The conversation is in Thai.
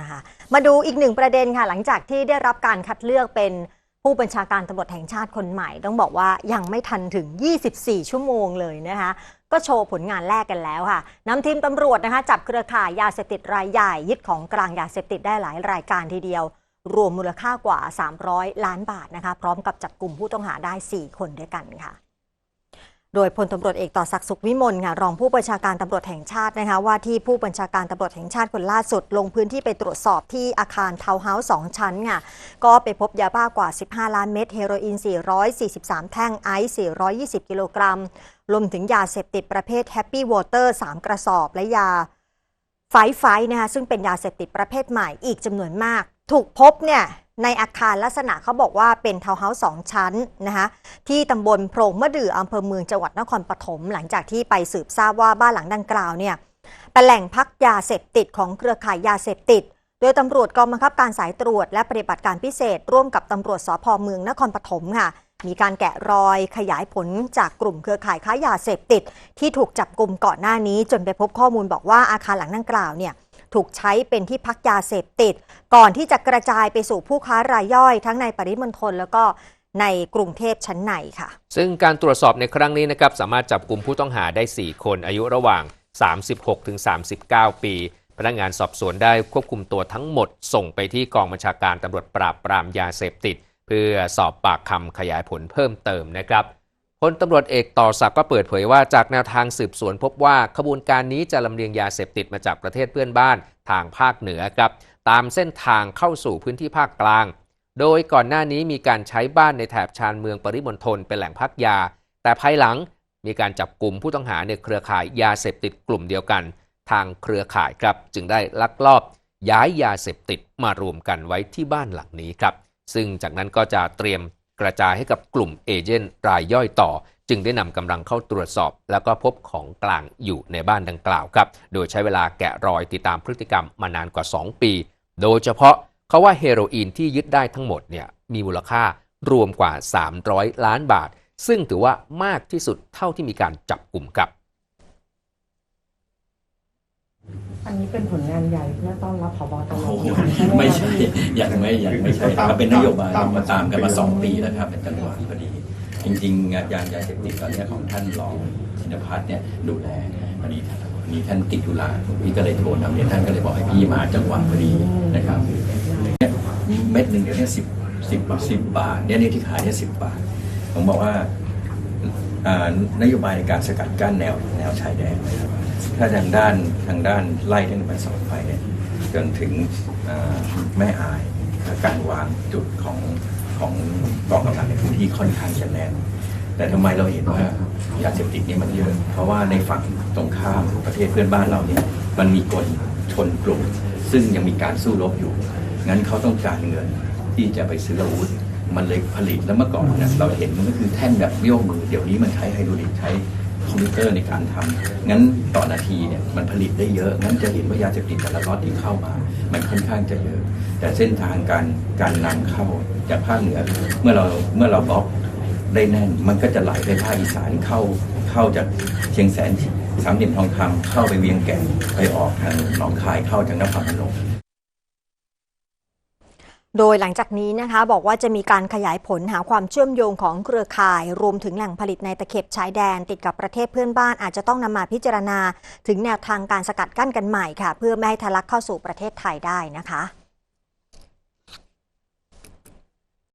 นะคะมาดูอีกหนึ่งประเด็นค่ะ หลังจากที่ได้รับการคัดเลือกเป็นผู้บัญชาการตำรวจแห่งชาติคนใหม่ ต้องบอกว่ายังไม่ทันถึง 24 ชั่วโมงเลยนะคะ ก็โชว์ผลงานแรกกันแล้วค่ะนำทีมตำรวจนะคะจับเครือข่ายยาเสพติดรายใหญ่ยึดของกลางยาเสพติดได้หลายรายการทีเดียว รวมมูลค่ากว่า 300 ล้านบาทนะคะ พร้อมกับจับกลุ่มผู้ต้องหาได้ 4 คนด้วยกันค่ะ โดยพลตำรวจเอกต่อศักดิ์สุขวิมลค่ะรองผู้บัญชาการตำรวจแห่งชาตินะคะว่าที่ผู้บัญชาการตำรวจแห่งชาติคนล่าสุด ลงพื้นที่ไปตรวจสอบที่อาคารทาวน์เฮาส์สองชั้นค่ะก็ไปพบยาบ้ากว่า 15 ล้านเม็ดเฮโรอีน 443 แท่งไอซ์420 กิโลกรัมรวมถึงยาเสพติดประเภทแฮปปี้วอเตอร์3กระสอบ และยาไฟไฟนะคะซึ่งเป็นยาเสพติดประเภทใหม่อีกจำนวนมาก ถูกพบเนี่ย ในอาคารลักษณะเขาบอกว่าเป็นทาวน์เฮาส์สองชั้นนะคะที่ตำบลโพรงมะเดืออำเภอเมืองจังหวัดนครปฐมหลังจากที่ไปสืบทราบว่าบ้านหลังดังกล่าวเนี่ยเป็นแหล่งพักยาเสพติดของเครือข่ายยาเสพติด โดยตำรวจกองบังคับการสายตรวจ และปฏิบัติการพิเศษ ร่วมกับตำรวจสพเมืองนครปฐมค่ะมีการแกะรอยขยายผลจากกลุ่มเครือข่ายค้ายาเสพติด ที่ถูกจับกลุ่มก่อนหน้านี้จนไปพบข้อมูลบอกว่าอาคารหลังดังกล่าวเนี่ย ถูกใช้เป็นที่พักยาเสพติด ก่อนที่จะกระจายไปสู่ผู้ค้ารายย่อย ทั้งในปริมณฑลแล้วก็ในกรุงเทพชั้นในค่ะ ซึ่งการตรวจสอบในครั้งนี้นะครับสามารถจับกลุ่มผู้ต้องหาได้ 4 คนอายุระหว่าง 36ถึง39 ปี พนักงานสอบสวนได้ควบคุมตัวทั้งหมด ส่งไปที่กองบัญชาการตำรวจปราบปรามยาเสพติด เพื่อสอบปากคำขยายผลเพิ่มเติมนะครับ พลตำรวจเอกต่อศักดิ์ก็เปิดเผยว่าจากแนวทางสืบสวนพบว่าขบวนการนี้จะลำเลียงยาเสพติดมาจากประเทศเพื่อนบ้านทางภาคเหนือครับ ตามเส้นทางเข้าสู่พื้นที่ภาคกลาง โดยก่อนหน้านี้มีการใช้บ้านในแถบชานเมืองปริมณฑลเป็นแหล่งพักยา แต่ภายหลังมีการจับกลุ่มผู้ต้องหาในเครือข่ายยาเสพติดกลุ่มเดียวกัน ทางเครือข่ายครับ จึงได้ลักลอบย้ายยาเสพติดมารวมกันไว้ที่บ้านหลังนี้ครับ ซึ่งจากนั้นก็จะเตรียม กระจายให้กับกลุ่มเอเจนต์รายย่อยต่อ จึงได้นำกำลังเข้าตรวจสอบ แล้วก็พบของกลางอยู่ในบ้านดังกล่าวครับ โดยใช้เวลาแกะรอยติดตามพฤติกรรมมานานกว่า 2 ปี โดยเฉพาะเขาว่าเฮโรอีนที่ยึดได้ทั้งหมดเนี่ยมีมูลค่ารวมกว่า 300 ล้านบาท ซึ่งถือว่ามากที่สุดเท่าที่มีการจับกลุ่มครับ อันนี้เป็นผลงานใหญ่เพื่อต้อนรับผบตรโอ้โหใช่ไหมไม่ใช่ยังไม่ยังไม่ใช่นะครับเป็นนโยบายมาตามกันมาสองปีแล้วครับเป็นจังหวะพอดี จริงๆงานยางยาเสพติดตอนนี้ของท่านรองชินพัฒน์เนี่ยดูแลพอดีวันนี้ท่านติดธุระพี่ก็เลยโทรนำเนี่ยท่านก็เลยบอกให้พี่มาจังหวะพอดีนะครับเนี่ยเม็ดหนึ่งเดี๋ยวนี้สิบสิบสิบบาทเนี่ยนี่ที่ขายเนี่ยสิบบาทผมบอกว่าอ่า นโยบายในการสกัดกั้นแนวแนวชายแดนนะครับถ้าทางด้านทางด้านไล่ตั้งแต่สองไปเนี่ยจนถึงแม่อายการวางจุดของของกองกำลังในพื้นที่ค่อนข้างจะแน่นแต่ทำไมเราเห็นว่ายาเสพติดนี่มันเยอะ เพราะว่าในฝั่งตรงข้ามประเทศเพื่อนบ้านเราเนี่ยมันมีกลชนกลุ่ม ซึ่งยังมีการสู้รบอยู่ งั้นเขาต้องการเงินที่จะไปซื้ออาวุธ มันเลยผลิตแล้วเมื่อก่อนเนี่ยเราเห็นมันก็คือแท่นแบบโยกมือ เดี๋ยวนี้มันใช้ไฮดรอลิกใช้คอมพิวเตอร์ในการทำงั้นต่อนาทีเนี่ยมันผลิตได้เยอะ งั้นจะเห็นว่ายาเสพติดแต่ละล็อตที่เข้ามา มันค่อนข้างจะเยอะ แต่เส้นทางการการนำเข้าจากภาคเหนือ เมื่อเราเมื่อเราบล็อกได้แน่น มันก็จะไหลไปภาคอีสานเข้าเข้าจากเชียงแสนสามเหลี่ยมทองคำเข้าไปเวียงแก่นไปออกทางหนองคายเข้าจากนครพนม โดยหลังจากนี้นะคะบอกว่าจะมีการขยายผลหาความเชื่อมโยงของเครือข่าย รวมถึงแหล่งผลิตในตะเข็บชายแดน ติดกับประเทศเพื่อนบ้านอาจจะต้องนำมาพิจารณา ถึงแนวทางการสกัดกั้นกันใหม่ค่ะ เพื่อไม่ให้ทะลักเข้าสู่ประเทศไทยได้นะคะ